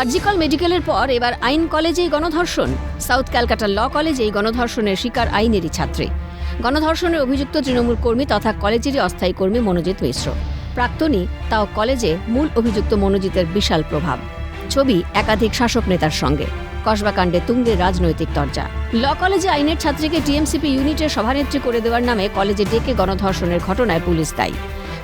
আরজিকল মেডিকেলের পর এবার আইন কলেজেই গণধর্ষণ। সাউথ ক্যালকাটা ল কলেজেই গণধর্ষণের শিকার আইনেরই ছাত্রী। গণধর্ষণের অভিযুক্ত তৃণমূল কর্মী তথা কলেজেরই অস্থায়ী কর্মী মনোজিৎ মিশ্র। প্রাক্তনী তাও কলেজে মূল অভিযুক্ত মনোজিতের বিশাল প্রভাব। ছবি একাধিক শাসক নেতার সঙ্গে। কসবাকাণ্ডে তুঙ্গে রাজনৈতিক তরজা ল কলেজে আইনের ছাত্রীকে টিএমসিপি ইউনিটের সভানেত্রী করে দেওয়ার নামে কলেজে ডেকে গণধর্ষণের ঘটনায় পুলিশ দায়ী।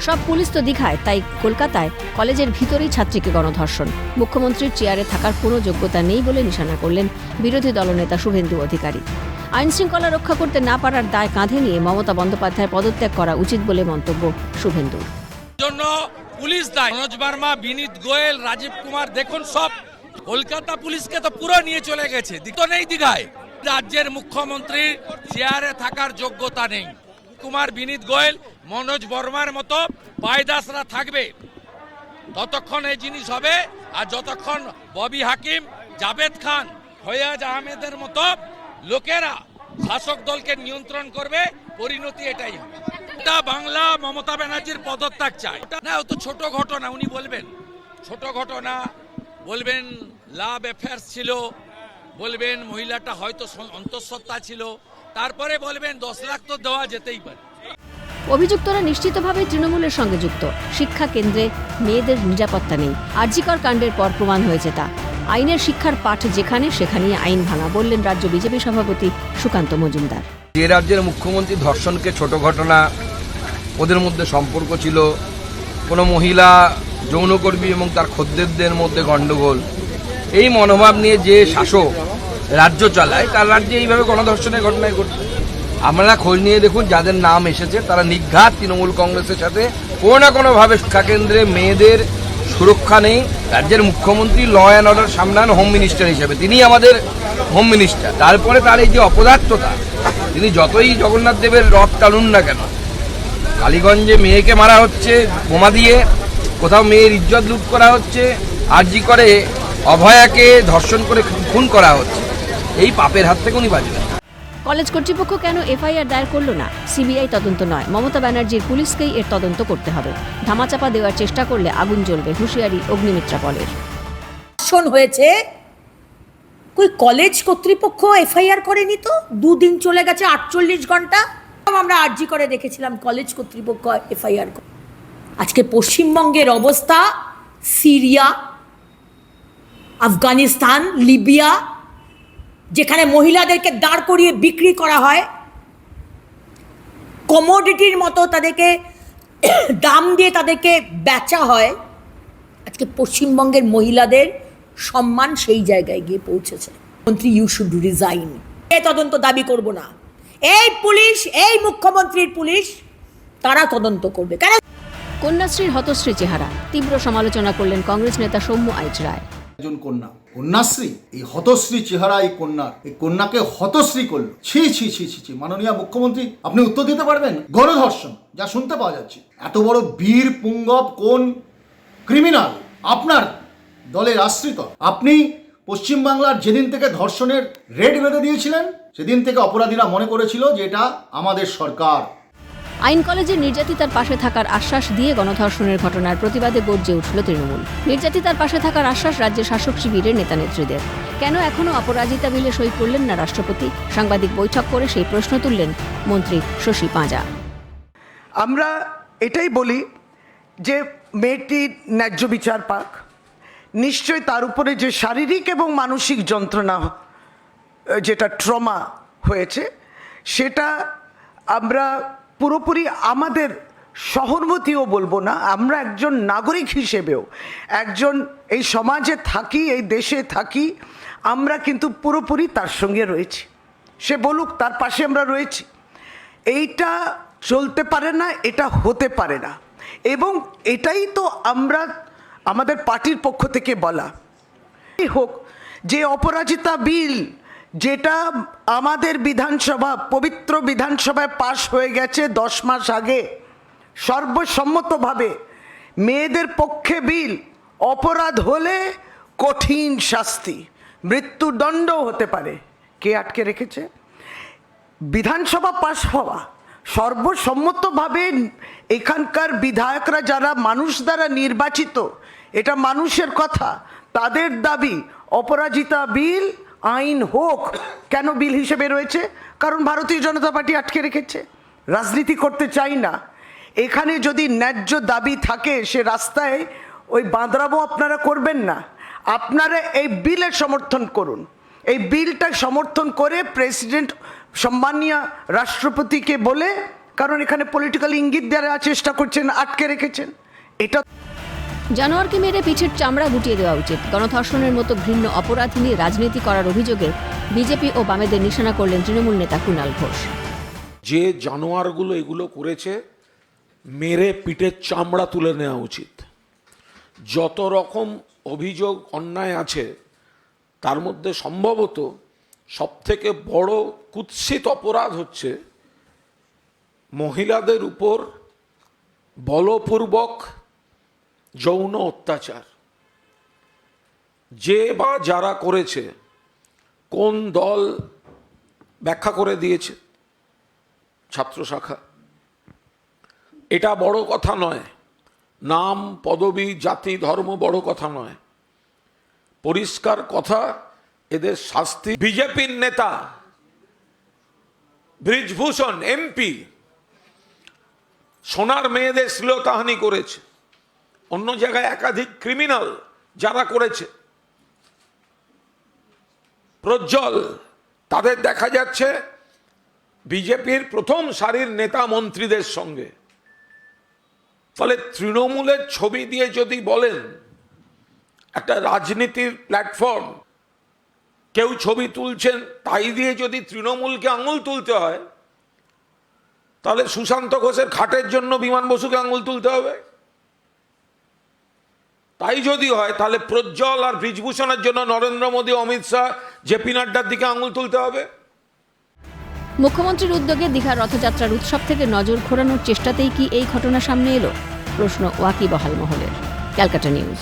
সব পুলিশ তো দীঘায়, তাই কলকাতায় কলেজের ভিতরেই ছাত্রীকে গণধর্ষণ। মুখ্যমন্ত্রীর চেয়ারে থাকার কোনো যোগ্যতা নেই বলে নিশানা করলেন বিরোধী দলনেতা শুভেন্দু অধিকারী। আইন শৃঙ্খলা রক্ষা করতে না পারার দায় কাঁধে নিয়ে মমতা বন্দ্যোপাধ্যায় পদত্যাগ করা উচিত বলে মন্তব্য শুভেন্দুর জন্য পুলিশ দায়। মনোজ বার্মা, বিনীত গোয়েল, রাজীব কুমার, দেখুন সব। কলকাতা পুলিশকে তো পুরো নিয়ে চলে গেছে। তো নেই দীঘায়। রাজ্যের মুখ্যমন্ত্রীর চেয়ারে থাকার যোগ্যতা নেই। কুমার, বিনীত গোয়েল, মনোজ বর্মার মতো পায়দাসরা থাকবে। ততক্ষণ এই জিনিস হবে, আর যতক্ষণ ববি হাকিম, জাভেদ খান, ফয়াজ আহমেদের মতো লোকেরা শাসক দলকে নিয়ন্ত্রণ করবে, পরিণতি এটাই হবে। এটা বাংলা মমতা ব্যানার্জির পদত্যাগ চায় না, ও তো ছোট ঘটনা, উনি বলবেন। ছোট ঘটনা, বলবেন, লাভ অ্যাফেয়ার্স ছিল, বলবেন, মহিলাটা হয়তো অন্তঃসত্ত্বা ছিল। তারপরে বলবেন দশ লাখ তো দেওয়া যেতেই পারে। অভিযুক্তরা নিশ্চিতভাবে তৃণমূলের সঙ্গে যুক্ত। শিক্ষা কেন্দ্রে মেয়েদের নিরাপত্তা নেই। আরজিকর কাণ্ডের পর প্রমাণ হয়েছে তা। আইনের শিক্ষার পাঠ যেখানে সেখানেই আইন ভাঙা বললেন রাজ্য বিজেপি সভাপতি সুকান্ত মজুমদার। যে রাজ্যের মুখ্যমন্ত্রী ধর্ষণকে ছোট ঘটনা ওদের মধ্যে সম্পর্ক ছিল। কোনো মহিলা যৌনকর্মী এবং তার খদ্দেরদের মধ্যে গণ্ডগোল। এই মনোভাব নিয়ে যে শাসক রাজ্য চালায়, তার রাজ্যে এইভাবে গণধর্ষণের ঘটনায় ঘটছে আমরা খোঁজ নিয়ে দেখুন, যাদের নাম এসেছে, তারা নিঘাত তৃণমূল কংগ্রেসের সাথে। কোনো না কোনোভাবে শিক্ষাকেন্দ্রে মেয়েদের সুরক্ষা নেই। রাজ্যের মুখ্যমন্ত্রী ল অ্যান্ড অর্ডার সামলান হোম মিনিস্টার হিসেবে। তিনি আমাদের হোম মিনিস্টার তারপরে তার এই যে অপদার্থতা, তিনি যতই জগন্নাথ দেবের রথ টানুন না কেন, কালীগঞ্জে মেয়েকে মারা হচ্ছে, বোমা দিয়ে, কোথাও মেয়ের ইজ্জত লুট করা হচ্ছে, আরজি করে অভয়াকে ধর্ষণ করে খুন করা হচ্ছে। এই পাপের হাত থেকে উনি বাঁচবেন। কলেজ কর্তৃপক্ষ কেন এফআইআর দায়ের করল না? সিবিআই তদন্ত নয়। মমতা ব্যানার্জির পুলিশকেই এর তদন্ত করতে হবে। ধামাচাপা দেওয়ার চেষ্টা করলে আগুন জ্বলবে হুঁশিয়ারি অগ্নিমিত্রা বলের ধর্ষণ হয়েছে। কই কলেজ কর্তৃপক্ষ এফআইআর করেনি তো? দুদিন চলে গেছে আটচল্লিশ ঘণ্টা। আমরা আর্জি করে দেখেছিলাম কলেজ কর্তৃপক্ষ এফআইআর আজকে পশ্চিমবঙ্গের অবস্থা সিরিয়া আফগানিস্তান লিবিয়া যেখানে মহিলাদেরকে দাঁড় করিয়ে বিক্রি করা হয় কমোডিটির মতো তাদেরকে দাম দিয়ে তাদেরকে বেচা হয়। আজকে পশ্চিমবঙ্গের মহিলাদের সম্মান সেই জায়গায় গিয়ে পৌঁছেছে। মন্ত্রী ইউ শুড রিজাইন এ তদন্ত দাবি করব না। এই পুলিশ, এই মুখ্যমন্ত্রীর পুলিশ, তারা তদন্ত করবে। কেন? কন্যাশ্রীর হতশ্রী চেহারা, তীব্র সমালোচনা করলেন কংগ্রেস নেতা সৌম্য আইচ রায় একজন কন্যা। কন্যাশ্রী, এই হতশ্রী চেহারা এই কন্যার। এই কন্যাকে হতশ্রী করল। ছি ছি ছি ছি ছি। মাননীয় মুখ্যমন্ত্রী, আপনি উত্তর দিতে পারবেন? গণধর্ষণ যা শুনতে পাওয়া যাচ্ছে। এত বড় বীর, পুঙ্গব, কোন ক্রিমিনাল আপনার দলের আশ্রিত। আপনি পশ্চিমবাংলার যেদিন থেকে ধর্ষণের রেড বেঁধে দিয়েছিলেন, সেদিন থেকে অপরাধীরা মনে করেছিল যে এটা আমাদের সরকার। আইন কলেজের নির্যাতিতার পাশে থাকার আশ্বাস দিয়ে গণধর্ষণের ঘটনার প্রতিবাদে গর্জে উঠল তৃণমূল। নির্যাতিতার পাশে থাকার আশ্বাস রাজ্যের শাসক শিবিরের নেতানেত্রীদের কেন এখনও অপরাজিতা বিলে সই করলেন না রাষ্ট্রপতি? সাংবাদিক বৈঠক করে সেই প্রশ্ন তুললেন মন্ত্রী শশী পাঁজা। আমরা এটাই বলি যে মেয়েটির ন্যায্য বিচার পাক। নিশ্চয় তার উপরে যে শারীরিক এবং মানসিক যন্ত্রণা যেটা ট্রমা হয়েছে, সেটা আমরা পুরোপুরি আমাদের সহানুভূতিও বলব না, আমরা একজন নাগরিক হিসেবেও, একজন এই সমাজে থাকি, এই দেশে থাকি, আমরা কিন্তু পুরোপুরি তার সঙ্গে রয়েছি। সে বলুক, তার পাশে আমরা রয়েছি। এইটা চলতে পারে না, এটা হতে পারে না। এবং এটাই তো আমরা আমাদের পার্টির পক্ষ থেকে বলা। হোক, যে অপরাজিতা বিল যেটা আমাদের বিধানসভা, পবিত্র বিধানসভায় পাশ হয়ে গেছে দশ মাস আগে। সর্বসম্মতভাবে মেয়েদের পক্ষে বিল, অপরাধ হলে কঠিন শাস্তি মৃত্যুদণ্ডও হতে পারে। কে আটকে রেখেছে? বিধানসভা পাশ হওয়া, সর্বসম্মতভাবে এখানকার বিধায়করা যারা মানুষ দ্বারা নির্বাচিত, এটা মানুষের কথা, তাদের দাবি, অপরাজিতা বিল আইন হোক, কেন বিল হিসেবে রয়েছে? কারণ ভারতীয় জনতা পার্টি আটকে রেখেছে। রাজনীতি করতে চাই না। এখানে যদি ন্যায্য দাবি থাকে, সে রাস্তায় ওই বাঁদরাবো আপনারা করবেন না। আপনারা এই বিলের সমর্থন করুন। এই বিলটা সমর্থন করে প্রেসিডেন্ট সম্মানীয় রাষ্ট্রপতিকে বলে, কারণ এখানে পলিটিক্যাল ইঙ্গিত দেওয়ার চেষ্টা করছেন, আটকে রেখেছেন। এটা জানোয়ারকে মেরে পিঠের চামড়া গুটিয়ে দেওয়া উচিত। গণধর্ষণের মতো ঘৃণ্য অপরাধ নিয়ে রাজনীতি করার অভিযোগে বিজেপি ও বামেদের নিশানা করলেন তৃণমূল নেতা কুণাল ঘোষ। যে জানোয়ারগুলো এগুলো করেছে, মেরে পিঠের চামড়া তুলে নেওয়া উচিত। যত রকম অভিযোগ অন্যায় আছে, তার মধ্যে সম্ভবত সবথেকে বড় কুৎসিত অপরাধ হচ্ছে মহিলাদের উপর বলপূর্বক যৌন অত্যাচার যে বা যারা করেছে, কোন দল ব্যাখ্যা করে দিয়েছে? ছাত্র শাখা। এটা বড় কথা নয়। নাম, পদবি, জাতি, ধর্ম বড় কথা নয়। পরিষ্কার কথা, এদের শাস্তি বিজেপির নেতা ব্রিজভূষণ, এমপি, সোনার মেয়েদের শ্লীলতাহানি করেছে। অন্য জায়গায় একাধিক ক্রিমিনাল যারা করেছে, প্রজ্জ্বল, তাদের দেখা যাচ্ছে বিজেপির প্রথম সারির নেতা মন্ত্রীদের সঙ্গে। ফলে তৃণমূলের ছবি দিয়ে যদি বলেন, একটা রাজনীতির প্ল্যাটফর্ম কেউ ছবি তুলছেন তাই দিয়ে যদি তৃণমূলকে আঙুল তুলতে হয়, তাহলে সুশান্ত ঘোষের খাটের জন্য বিমান বসুকে আঙুল তুলতে হবে। তাই যদি হয়, তাহলে প্রজ্জ্বল আর ব্রিজভূষণের জন্য নরেন্দ্র মোদী, অমিত শাহ, জেপি নাড্ডার দিকে আঙুল তুলতে হবে। মুখ্যমন্ত্রীর উদ্যোগে দীঘা রথযাত্রার উৎসব থেকে নজর ঘোরানোর চেষ্টাতেই কি এই ঘটনা সামনে এলো? প্রশ্ন ওয়াকি বহাল মহলের, ক্যালকাটা নিউজ।